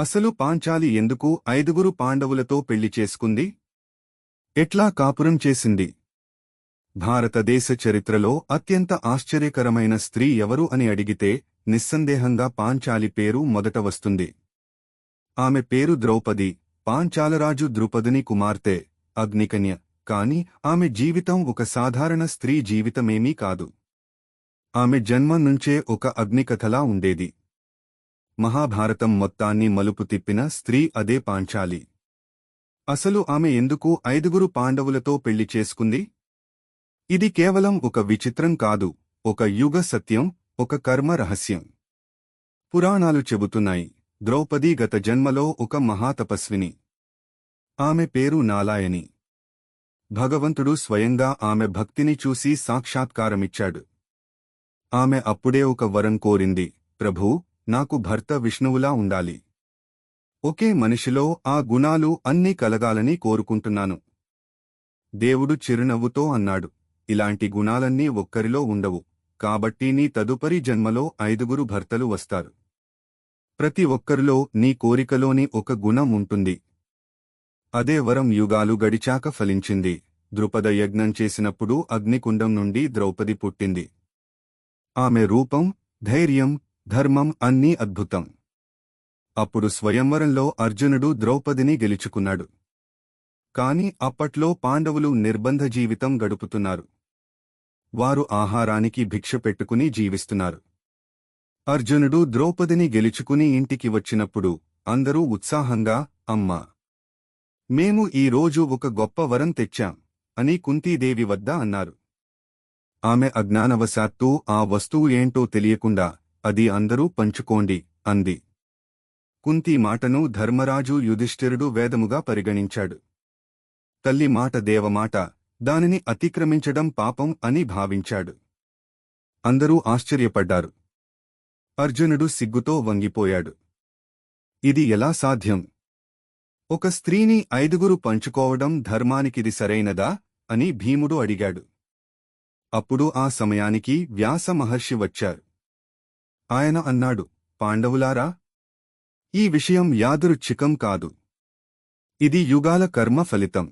అసలు పాంచాలి ఎందుకు ఐదుగురు పాండవులతో పెళ్ళి చేసుకుంది? ఎట్లా కాపురం చేసింది? భారతదేశ చరిత్రలో అత్యంత ఆశ్చర్యకరమైన స్త్రీ ఎవరు అని అడిగితే నిస్సందేహంగా పాంచాలి పేరు మొదట వస్తుంది. ఆమె పేరు ద్రౌపది పాంచాలరాజు ద్రుపదిని కుమార్తె అగ్నికన్య కాని ఆమె జీవితం ఒక సాధారణ స్త్రీ జీవితమేమీ కాదు. ఆమె జన్మ నుంచే ఒక అగ్నికథలా ఉండేది. మహాభారతం మొత్తాన్ని మలుపు తిప్పిన స్త్రీ అదే పాంచాలి. అసలు ఆమె ఎందుకు ఐదుగురు పాండవులతో పెళ్ళి చేసుకుంది? ఇది కేవలం ఒక విచిత్రం కాదు ఒక యుగ సత్యం ఒక కర్మ రహస్యం. పురాణాలు చెబుతున్నాయి ద్రౌపది గత జన్మలో ఒక మహాతపస్విని. ఆమె పేరు నాలాయని భగవంతుడు స్వయంగా ఆమె భక్తిని చూసి సాక్షాత్కారమిచ్చాడు. ఆమె అప్పుడే ఒక వరం కోరింది ప్రభూ నాకు భర్త విష్ణువులా ఉండాలి. ఒకే మనిషిలో ఆ గుణాలు అన్నీ కలగాలని కోరుకుంటున్నాను. దేవుడు చిరునవ్వుతో అన్నాడు ఇలాంటి గుణాలన్నీ ఒక్కరిలో ఉండవు కాబట్టి నీ తదుపరి జన్మలో ఐదుగురు భర్తలు వస్తారు. ప్రతి ఒక్కరిలో నీ కోరికలోని ఒక గుణం ఉంటుంది. అదే వరం యుగాలు గడిచాక ఫలించింది. ద్రుపద యజ్ఞం చేసినప్పుడు అగ్నికుండం నుండి ద్రౌపది పుట్టింది. ఆమె రూపం ధైర్యం ధర్మం అన్నీ అద్భుతం. అప్పుడు స్వయంవరంలో అర్జునుడు ద్రౌపదిని గెలుచుకున్నాడు. కాని అప్పట్లో పాండవులు నిర్బంధ జీవితం గడుపుతున్నారు. వారు ఆహారానికి భిక్ష పెట్టుకుని జీవిస్తున్నారు. అర్జునుడు ద్రౌపదిని గెలుచుకుని ఇంటికి వచ్చినప్పుడు అందరూ ఉత్సాహంగా అమ్మా! మేము ఈ రోజు ఒక గొప్ప వరం తెచ్చాం అని కుంతీదేవి వద్ద అన్నారు. ఆమె అజ్ఞానవశాత్తూ ఆ వస్తువు ఏంటో తెలియకుండా అది అందరూ పంచుకోండి అంది. కుంతి మాటను ధర్మరాజు యుధిష్ఠిరుడు వేదముగా పరిగణించాడు. తల్లి మాట దేవమాట దానిని అతిక్రమించడం పాపం అని భావించాడు. అందరూ ఆశ్చర్యపడ్డారు. అర్జునుడు సిగ్గుతో వంగిపోయాడు. ఇది ఎలా సాధ్యం? ఒక స్త్రీని ఐదుగురు పంచుకోవడం ధర్మానికిది సరైనదా? అని భీముడు అడిగాడు. అప్పుడు ఆ సమయానికి వ్యాస మహర్షి వచ్చారు. ఆయన అన్నాడు పాండవులారా ఈ విషయం యాదృచ్ఛికం కాదు. ఇది యుగాల కర్మ ఫలితం.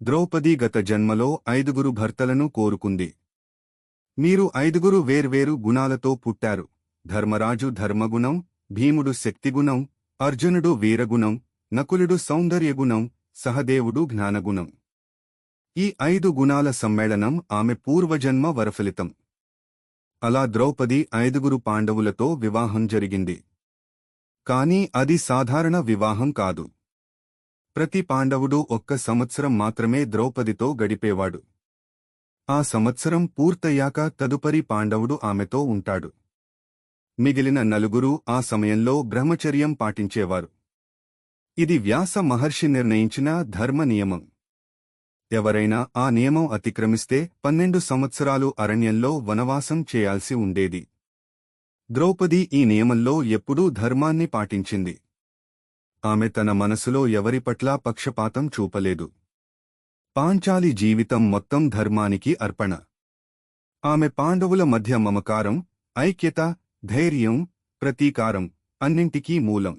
ద్రౌపది గత జన్మలో ఐదుగురు భర్తలను కోరుకుంది. మీరు ఐదుగురు వేర్వేరు గుణాలతో పుట్టారు. ధర్మరాజు ధర్మగుణం భీముడు శక్తిగుణం అర్జునుడు వీరగుణం నకులుడు సౌందర్యగుణం సహదేవుడు జ్ఞానగుణం. ఈ ఐదు గుణాల సమ్మేళనం ఆమె పూర్వజన్మ వరఫలితం. అలా ద్రౌపది ఐదుగురు పాండవులతో వివాహం జరిగింది. కాని అది సాధారణ వివాహం కాదు. ప్రతి పాండవుడు ఒక్క సంవత్సరం మాత్రమే ద్రౌపదితో గడిపేవాడు. ఆ సంవత్సరం పూర్తయ్యాక తదుపరి పాండవుడు ఆమెతో ఉంటాడు. మిగిలిన నలుగురు ఆ సమయంలో బ్రహ్మచర్యం పాటించేవారు. ఇది వ్యాస మహర్షి నిర్ణయించిన ధర్మ నియమం. ఎవరైనా ఆ నియమం అతిక్రమిస్తే పన్నెండు సంవత్సరాలు అరణ్యంలో వనవాసం చేయాల్సి ఉండేది. ద్రౌపది ఈ నియమంలో ఎప్పుడూ ధర్మాన్ని పాటించింది. ఆమె తన మనసులో ఎవరి పట్ల పక్షపాతం చూపలేదు. పాంచాలి జీవితం మొత్తం ధర్మానికి అర్పణ. ఆమె పాండవుల మధ్య మమకారం ఐక్యత ధైర్యం ప్రతీకారం అన్నింటికీ మూలం.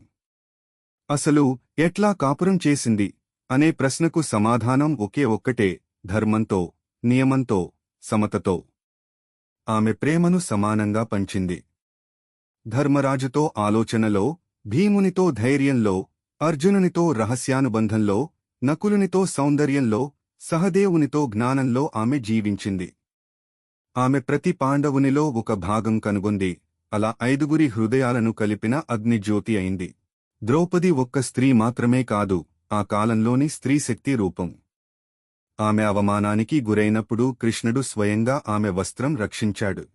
అసలు ఎట్లా కాపురం చేసింది? అనే ప్రశ్నకు సమాధానం ఒకే ఒక్కటే ధర్మంతో నియమంతో సమతతో. ఆమె ప్రేమను సమానంగా పంచింది. ధర్మరాజుతో ఆలోచనలో భీమునితో ధైర్యంలో అర్జునునితో రహస్యానుబంధంలో నకులునితో సౌందర్యంలో సహదేవునితో జ్ఞానంలో ఆమె జీవించింది. ఆమె ప్రతి పాండవునిలో ఒక భాగం కనుగొంది అలా ఐదుగురి హృదయాలను కలిపిన అగ్నిజ్యోతి అయింది. ద్రౌపది ఒక్క స్త్రీ మాత్రమే కాదు ఆ కాలంలోని స్త్రీశక్తి రూపం. ఆమె అవమానానికి గురైనప్పుడు కృష్ణుడు స్వయంగా ఆమె వస్త్రం రక్షించాడు.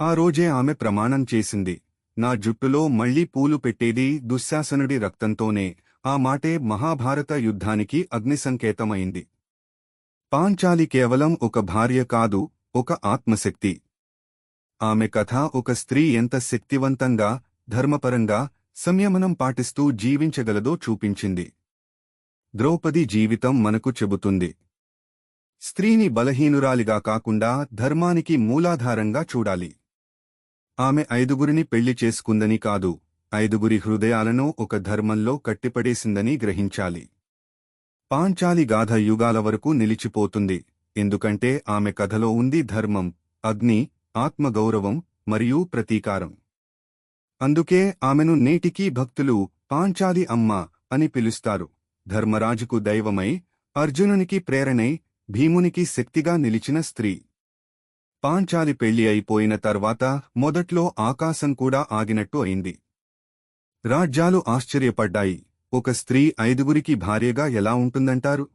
ఆ రోజే ఆమె ప్రమాణం చేసింది. నా జుట్టులో మళ్ళీ పూలు పెట్టేది దుశ్శాసనుడి రక్తంతోనే ఆ మాటే మహాభారత యుద్ధానికి అగ్నిసంకేతమైంది. పాంచాలి కేవలం ఒక భార్య కాదు ఒక ఆత్మశక్తి. ఆమె కథ ఒక స్త్రీ ఎంత శక్తివంతంగా ధర్మపరంగా సంయమనం పాటిస్తూ జీవించగలదో చూపించింది. ద్రౌపది జీవితం మనకు చెబుతుంది. స్త్రీని బలహీనురాలిగా కాకుండా ధర్మానికి మూలాధారంగా చూడాలి. ఆమె ఐదుగురిని పెళ్ళి చేసుకుందని కాదు ఐదుగురి హృదయాలను ఒక ధర్మంలో కట్టిపడేసిందని గ్రహించాలి. పాంచాలి గాథ యుగాల వరకు నిలిచిపోతుంది ఎందుకంటే ఆమె కథలో ఉంది ధర్మం అగ్ని ఆత్మగౌరవం మరియు ప్రతీకారం. అందుకే ఆమెను నేటికీ భక్తులు పాంచాలి అమ్మ అని పిలుస్తారు. ధర్మరాజుకు దైవమై అర్జునునికి ప్రేరణై భీమునికి శక్తిగా నిలిచిన స్త్రీ. పాంచాలి పెళ్ళి అయిపోయిన తర్వాత మొదట్లో ఆకాశం కూడా ఆగినట్టు అయింది. రాజ్యాలు ఆశ్చర్యపడ్డాయి. ఒక స్త్రీ ఐదుగురికి భార్యగా ఎలా ఉంటుందంటారు?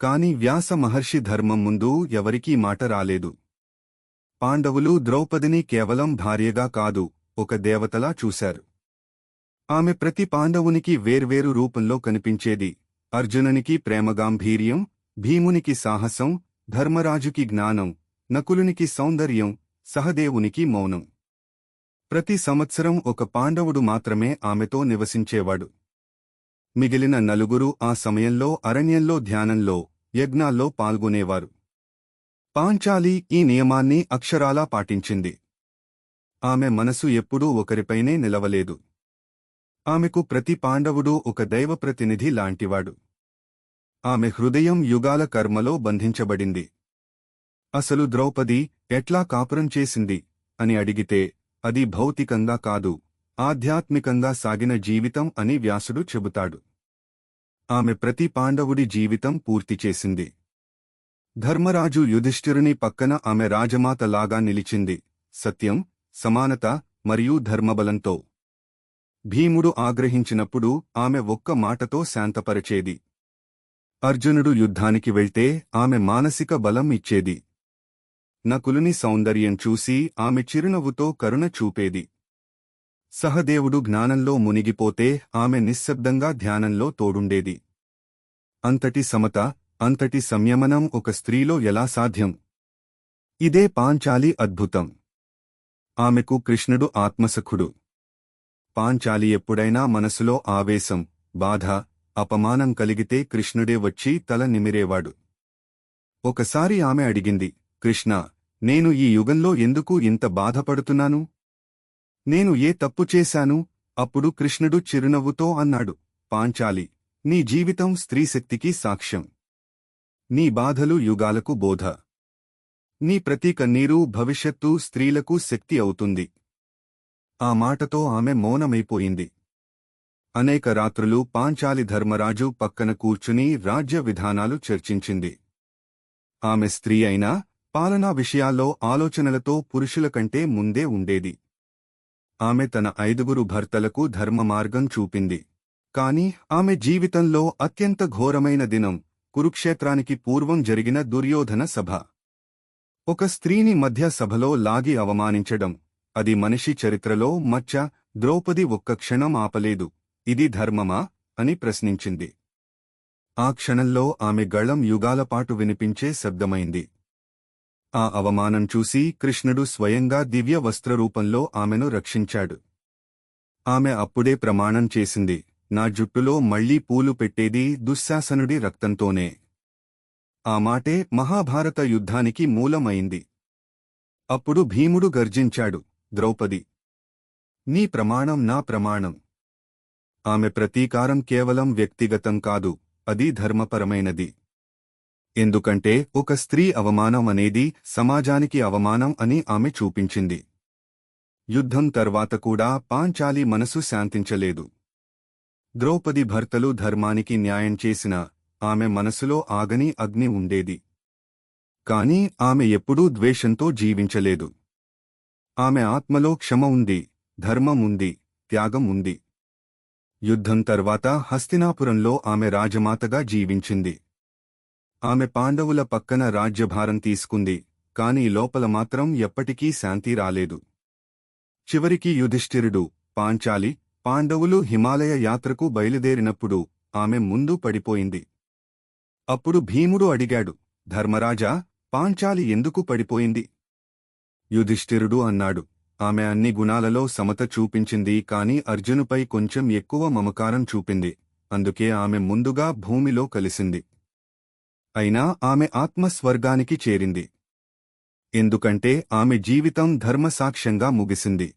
కాని వ్యాస మహర్షి ధర్మం ముందు ఎవరికీ మాట రాలేదు. పాండవులు ద్రౌపదిని కేవలం భార్యగా కాదు ఒక దేవతలా చూశారు. ఆమె ప్రతి పాండవునికి వేర్వేరు రూపంలో కనిపించేది. అర్జునునికి ప్రేమగాంభీర్యం భీమునికి సాహసం ధర్మరాజుకి జ్ఞానం నకులునికి సౌందర్యం సహదేవునికి మౌనం. ప్రతి సంవత్సరం ఒక పాండవుడు మాత్రమే ఆమెతో నివసించేవాడు. మిగిలిన నలుగురు ఆ సమయంలో అరణ్యంలో ధ్యానంలో యజ్ఞాల్లో పాల్గొనేవారు. పాంచాలి ఈ నియమాన్ని అక్షరాలా పాటించింది. ఆమె మనసు ఎప్పుడూ ఒకరిపైనే నిలవలేదు. ఆమెకు ప్రతి పాండవుడు ఒక దైవప్రతినిధి లాంటివాడు. ఆమె హృదయం యుగాల కర్మలో బంధించబడింది. అసలు ద్రౌపది ఎట్లా కాపురం చేసింది? అని అడిగితే అది భౌతికంగా కాదు ఆధ్యాత్మికంగా సాగిన జీవితం అని వ్యాసుడు చెబుతాడు. ఆమె ప్రతి పాండవుడి జీవితం పూర్తి చేసింది. ధర్మరాజు యుధిష్ఠిరుని పక్కన ఆమె రాజమాతలాగా నిలిచింది. సత్యం సమానత మరియు ధర్మబలంతో. భీముడు ఆగ్రహించినప్పుడు ఆమె ఒక్క మాటతో శాంతపరచేది. అర్జునుడు యుద్ధానికి వెళ్తే ఆమె మానసిక బలం ఇచ్చేది. నకులుని సౌందర్యం చూసి ఆమె చిరునవ్వుతో కరుణ చూపేది. సహదేవుడు జ్ఞానంలో మునిగిపోతే ఆమె నిశ్శబ్దంగా ధ్యానంలో తోడుండేది. అంతటి సమత అంతటి సంయమనం ఒక స్త్రీలో ఎలా సాధ్యం? ఇదే పాంచాలి అద్భుతం. ఆమెకు కృష్ణుడు ఆత్మసఖుడు. పాంచాలి ఎప్పుడైనా మనసులో ఆవేశం బాధ అపమానం కలిగితే కృష్ణుడే వచ్చి తల నిమిరేవాడు. ఒకసారి ఆమె అడిగింది కృష్ణ నేను ఈ యుగంలో ఎందుకు ఇంత బాధపడుతున్నాను? నేను ఏ తప్పు చేశాను? అప్పుడు కృష్ణుడు చిరునవ్వుతో అన్నాడు పాంచాలి నీ జీవితం స్త్రీశక్తికి సాక్ష్యం. నీ బాధలు యుగాలకు బోధ. నీ ప్రతి కన్నీరు భవిష్యత్తు స్త్రీలకు శక్తి అవుతుంది. ఆ మాటతో ఆమె మౌనమైపోయింది. అనేక రాత్రులు పాంచాలి ధర్మరాజు పక్కన కూర్చుని రాజ్య విధానాలు చర్చించింది. ఆమె స్త్రీ అయినా పాలనా విషయాల్లో ఆలోచనలతో పురుషుల కంటే ముందే ఉండేది. ఆమె తన ఐదుగురు భర్తలకు ధర్మ మార్గం చూపింది. కాని ఆమె జీవితంలో అత్యంత ఘోరమైన దినం కురుక్షేత్రానికి పూర్వం జరిగిన దుర్యోధన సభ. ఒక స్త్రీని మధ్య సభలో లాగి అవమానించడం అది మనిషి చరిత్రలో మచ్చ ద్రౌపది ఒక్క క్షణం ఆపలేదు. ఇది ధర్మమా? అని ప్రశ్నించింది. ఆ క్షణంలో ఆమె గళం యుగాలపాటు వినిపించే శబ్దమైంది. ఆ అవమానం చూసి కృష్ణుడు స్వయంగా దివ్య వస్త్రరూపంలో ఆమెను రక్షించాడు. ఆమె అప్పుడే ప్రమాణం చేసింది. నా జుట్టులో మళ్ళీ పూలు పెట్టేది దుశ్శాసనుడి రక్తంతోనే. ఆ మాటే మహాభారత యుద్ధానికి మూలమైంది. అప్పుడు భీముడు గర్జించాడు. ద్రౌపది. నీ ప్రమాణం నా ప్రమాణం. ఆమె ప్రతీకారం కేవలం వ్యక్తిగతం కాదు అది ధర్మపరమైనది. ఎందుకంటే ఒక స్త్రీ అవమానం అనేది సమాజానికి అవమానం అని ఆమె చూపించింది. యుద్ధం తర్వాత కూడా పాంచాలి మనసు శాంతించలేదు. ద్రౌపది భర్తలు ధర్మానికి న్యాయం చేసిన ఆమె మనసులో ఆగని అగ్ని ఉండేది. కాని ఆమె ఎప్పుడూ ద్వేషంతో జీవించలేదు. ఆమె ఆత్మలో క్షమ ఉంది ధర్మం ఉంది త్యాగం ఉంది. యుద్ధం తర్వాత హస్తినాపురంలో ఆమె రాజమాతగా జీవించింది. ఆమె పాండవుల పక్కన రాజ్యభారం తీసుకుంది కాని లోపల మాత్రం ఎప్పటికీ శాంతి రాలేదు. చివరికి యుధిష్ఠిరుడు పాంచాలి పాండవులు హిమాలయ యాత్రకు బయలుదేరినప్పుడు ఆమె ముందు పడిపోయింది. అప్పుడు భీముడు అడిగాడు ధర్మరాజా పాంచాలి ఎందుకు పడిపోయింది? యుధిష్ఠిరుడు అన్నాడు. ఆమె అన్ని గుణాలలో సమత చూపించింది కాని అర్జునుపై కొంచెం ఎక్కువ మమకారం చూపింది. అందుకే ఆమె ముందుగా భూమిలో కలిసింది. అయినా ఆమె ఆత్మస్వర్గానికి చేరింది. ఎందుకంటే ఆమె జీవితం ధర్మసాక్ష్యంగా ముగిసింది.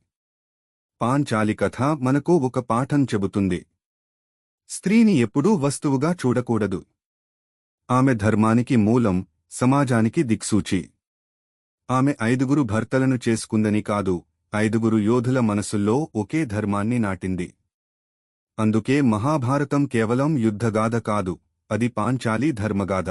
పాంచాలి కథ మనకు ఒక పాఠం చెబుతుంది. స్త్రీని ఎప్పుడూ వస్తువుగా చూడకూడదు. ఆమె ధర్మానికి మూలం సమాజానికి దిక్సూచి. ఆమె ఐదుగురు భర్తలను చేసుకుందని కాదు ఐదుగురు యోధుల మనసుల్లో ఒకే ధర్మాన్ని నాటింది. అందుకే మహాభారతం కేవలం యుద్ధగాథ కాదు అది పాంచాలి ధర్మగాథ.